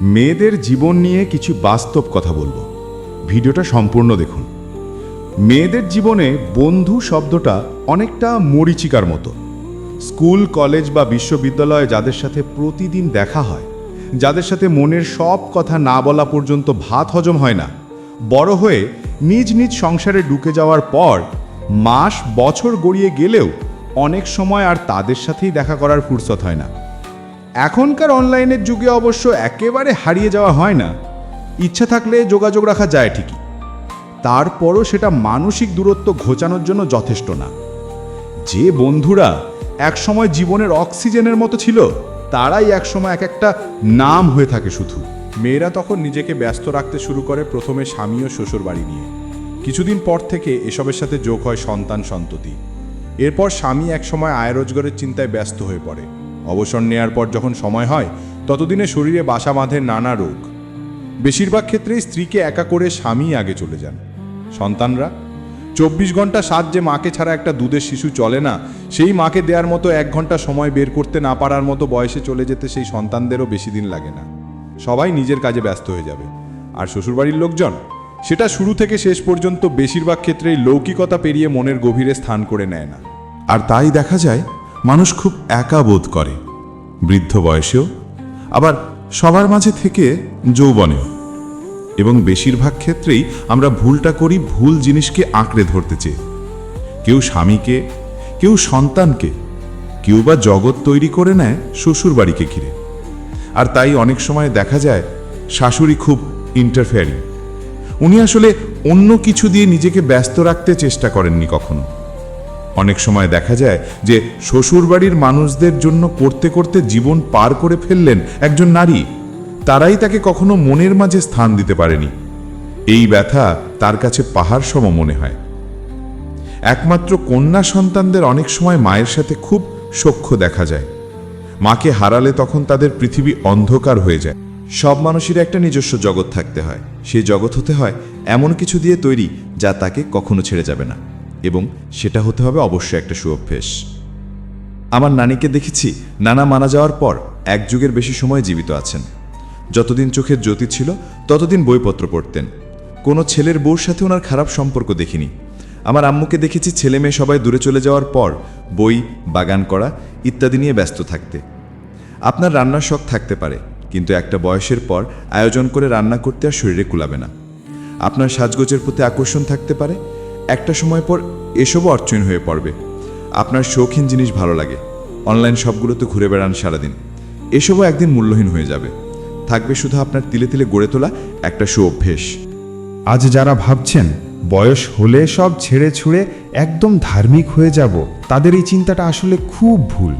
মেয়েদের জীবন নিয়ে কিছু বাস্তব কথা বলব। ভিডিওটা সম্পূর্ণ দেখুন। মেয়েদের জীবনে বন্ধু শব্দটা অনেকটা মরিচিকার মতো। স্কুল, কলেজ বা বিশ্ববিদ্যালয়ে যাদের সাথে প্রতিদিন দেখা হয়, যাদের সাথে মনের সব কথা না বলা পর্যন্ত ভাত হজম হয় না, বড় হয়ে নিজ নিজ সংসারে ঢুকে যাওয়ার পর মাস, বছর গড়িয়ে গেলেও অনেক সময় আর তাদের সাথেই দেখা করার ফুরসত হয় না। এখনকার অনলাইনের যুগে অবশ্য একেবারে হারিয়ে যাওয়া হয় না। ইচ্ছা থাকলে যোগাযোগ রাখা যায় ঠিকই। তারপরও সেটা মানসিক দূরত্ব ঘোচানোর জন্য যথেষ্ট না। যে বন্ধুরা একসময় জীবনের অক্সিজেনের মতো ছিল, তারাই একসময় এক একটা নাম হয়ে থাকে শুধু। মেয়েরা তখন নিজেকে ব্যস্ত রাখতে শুরু করে প্রথমে স্বামী ও শ্বশুর বাড়ি নিয়ে। কিছুদিন পর থেকে এসবের সাথে যোগ হয় সন্তান সন্ততি। এরপর স্বামী একসময় আয় রোজগারের চিন্তায় ব্যস্ত হয়ে পড়ে। অবসর নেয়ার পর যখন সময় হয়, ততদিনে শরীরে বাসা বাঁধে নানা রোগ। বেশিরভাগ ক্ষেত্রেই স্ত্রীকে একা করে স্বামী আগে চলে যান। সন্তানরা, চব্বিশ ঘণ্টা সাত যে মাকে ছাড়া একটা দুধের শিশু চলে না, সেই মাকে দেওয়ার মতো এক ঘণ্টা সময় বের করতে না পারার মতো বয়সে চলে যেতে সেই সন্তানদেরও বেশি দিন লাগে না। সবাই নিজের কাজে ব্যস্ত হয়ে যাবে। আর শ্বশুরবাড়ির লোকজন, সেটা শুরু থেকে শেষ পর্যন্ত বেশিরভাগ ক্ষেত্রেই লৌকিকতা পেরিয়ে মনের গভীরে স্থান করে নেয় না। আর তাই দেখা যায় মানুষ খুব একা বোধ করে। বৃদ্ধ বয়সেও, আবার সবার মাঝে থেকে যৌবনেও। এবং বেশিরভাগ ক্ষেত্রেই আমরা ভুলটা করি ভুল জিনিসকে আঁকড়ে ধরতে চেয়ে। কেউ স্বামীকে, কেউ সন্তানকে, কেউ বা জগৎ তৈরি করে নেয় শ্বশুর বাড়িকে ঘিরে। আর তাই অনেক সময় দেখা যায়, শাশুড়ি খুব ইন্টারফেয়ারিং উনি আসলে অন্য কিছু দিয়ে নিজেকে ব্যস্ত রাখতে চেষ্টা করেননি কখনো। অনেক সময় দেখা যায় যে শ্বশুরবাড়ির মানুষদের জন্য করতে করতে জীবন পার করে ফেললেন একজন নারী। তারাই তাকে কখনো মনের মাঝে স্থান দিতে পারেনি। এই ব্যথা তার কাছে পাহাড় সম মনে হয়। একমাত্র কন্যা সন্তানদের অনেক সময় মায়ের সাথে খুব সখ্য দেখা যায়। মাকে হারালে তখন তাদের পৃথিবী অন্ধকার হয়ে যায়। সব মানুষের একটা নিজস্ব জগৎ থাকতে হয়। সেই জগৎ হতে হয় এমন কিছু দিয়ে তৈরি যা তাকে কখনো ছেড়ে যাবে না। এবং সেটা হতে হবে অবশ্যই একটা সুঅভ্যেস। আমার নানিকে দেখেছি নানা মারা যাওয়ার পর এক যুগের বেশি সময় জীবিত আছেন। যতদিন চোখের জ্যোতি ছিল, ততদিন বইপত্র পড়তেন। কোনো ছেলের বউর সাথে ওনার খারাপ সম্পর্ক দেখিনি। আমার আম্মুকে দেখেছি ছেলে মেয়ে সবাই দূরে চলে যাওয়ার পর বই, বাগান করা ইত্যাদি নিয়ে ব্যস্ত থাকতে। আপনার রান্নার শখ থাকতে পারে, কিন্তু একটা বয়সের পর আয়োজন করে রান্না করতে আর শরীরে কুলাবে না। আপনার সাজগোজের প্রতি আকর্ষণ থাকতে পারে একটা সময় পর এসবও অর্চন হয়ে পড়বে। আপনার শৌখিন জিনিস ভালো লাগে। অনলাইন সবগুলোতে ঘুরে বেড়ান সারাদিন। এসবও একদিন মূল্যহীন হয়ে যাবে। থাকবে শুধু আপনার তিলে তিলে গড়ে তোলা একটা সু অভ্যেস আজ যারা ভাবছেন, বয়স হলে সব ছেড়ে ছুড়ে একদম ধার্মিক হয়ে যাব, তাদের এই চিন্তাটা আসলে খুব ভুল।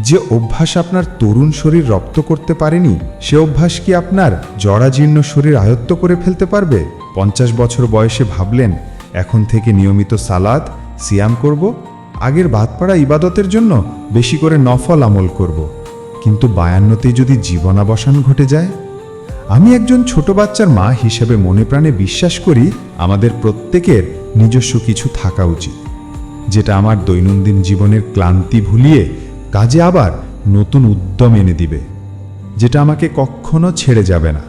যে অভ্যাস আপনার তরুণ শরীর রপ্ত করতে পারেনি, সে অভ্যাস কি আপনার জরাজীর্ণ শরীর আয়ত্ত করে ফেলতে পারবে? পঞ্চাশ বছর বয়সে ভাবলেন এখন থেকে নিয়মিত সালাদ, সিয়াম করব, আগের বাদপাড়া ইবাদতের জন্য বেশি করে নফল আমল করব। কিন্তু বায়ান্নতেই যদি জীবনাবসান ঘটে যায়? আমি একজন ছোট বাচ্চার মা হিসেবে মনে প্রাণে বিশ্বাস করি আমাদের প্রত্যেকের নিজস্ব কিছু থাকা উচিত। যেটা আমার দৈনন্দিন জীবনের ক্লান্তি ভুলিয়ে কাজে আবার নতুন উদ্যম এনে দিবে, যেটা আমাকে কখনো ছেড়ে যাবে না।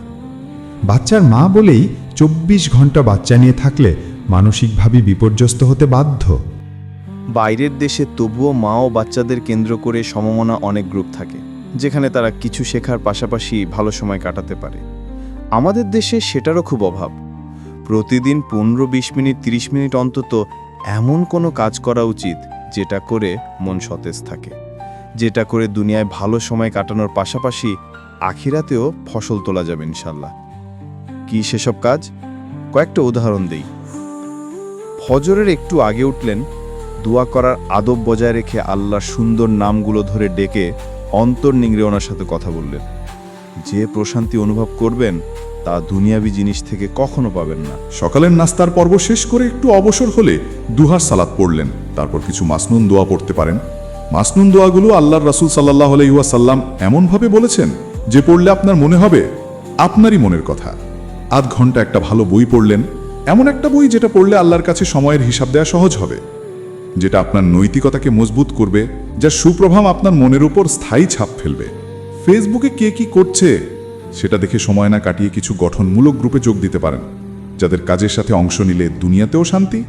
বাচ্চার মা বলেই চব্বিশ ঘণ্টা বাচ্চা নিয়ে থাকলে মানসিকভাবে বিপর্যস্ত হতে বাধ্য। বাইরের দেশে তবুও মা ও বাচ্চাদের কেন্দ্র করে সমমনা অনেক গ্রুপ থাকে, যেখানে তারা কিছু শেখার পাশাপাশি ভালো সময় কাটাতে পারে। আমাদের দেশে সেটারও খুব অভাব। প্রতিদিন পনেরো বিশ মিনিট তিরিশ মিনিট অন্তত এমন কোনো কাজ করা উচিত যেটা করে মন সতেজ থাকে, যেটা করে দুনিয়ায় ভালো সময় কাটানোর পাশাপাশি আখিরাতেও ফসল তোলা যাবে ইনশাল্লাহ। কি সেসব কাজ? কয়েকটা উদাহরণ দেই। ফজরের একটু আগে উঠলেন, দোয়া করার আদব বজায় রেখে আল্লাহর সুন্দর নামগুলো ধরে ডেকে অন্তর নিংড়ে ওনার সাথে কথা বললেন। যে প্রশান্তি অনুভব করবেন, তা দুনিয়াবি জিনিস থেকে কখনো পাবেন না। সকালের নাস্তার পর্ব শেষ করে একটু অবসর হলে দুহার সালাত পড়লেন। তারপর কিছু মাসনুন দোয়া পড়তে পারেন। মাসনুন দোয়াগুলো আল্লাহর রাসূল সাল্লাহ আলাইসাল্লাম এমনভাবে বলেছেন, যে পড়লে আপনার মনে হবে আপনারই মনের কথা। আধ ঘণ্টা একটা ভালো বই পড়লেন এমন একটা বই যেটা পড়লে আল্লাহর কাছে সময়ের হিসাব দেওয়া সহজ হবে, যেটা আপনার নৈতিকতাকে মজবুত করবে, যার সুপ্রভাব আপনার মনের উপর স্থায়ী ছাপ ফেলবে। ফেসবুকে কে কি করছে, সেটা দেখে সময় না কাটিয়ে কিছু গঠনমূলক গ্রুপে যোগ দিতে পারেন, যাদের কাজের সাথে অংশ নিলে দুনিয়াতেও শান্তি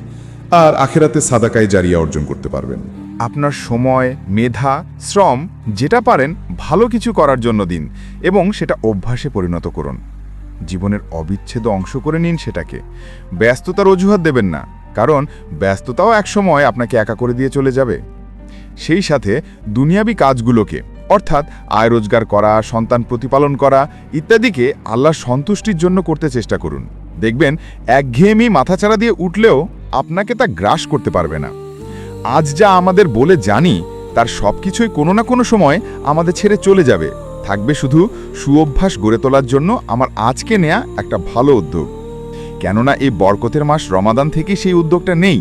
আর আখেরাতে সাদাকায় জারিয়া অর্জন করতে পারবেন। আপনার সময়, মেধা, শ্রম, যেটা পারেন, ভালো কিছু করার জন্য দিন এবং সেটা অভ্যাসে পরিণত করুন। জীবনের অবিচ্ছেদ অংশ করে নিন সেটাকে। ব্যস্ততার অজুহাত দেবেন না, কারণ ব্যস্ততাও একসময় আপনাকে একা করে দিয়ে চলে যাবে। সেই সাথে দুনিয়াবি কাজগুলোকে, অর্থাৎ আয় রোজগার করা, সন্তান প্রতিপালন করা ইত্যাদিকে আল্লাহর সন্তুষ্টির জন্য করতে চেষ্টা করুন। দেখবেন একঘেয়েমি মাথাচাড়া দিয়ে উঠলেও আপনাকে তা গ্রাস করতে পারবে না। আজ যা আমাদের বলে জানি, তার সব কিছুই কোনো না কোনো সময় আমাদের ছেড়ে চলে যাবে। থাকবে শুধু সুঅভ্যাস গড়ে তোলার জন্য আমার আজকে নেয়া একটা ভালো উদ্যোগ। কেননা এই বরকতের মাস রমাদান থেকে সেই উদ্যোগটা নেই।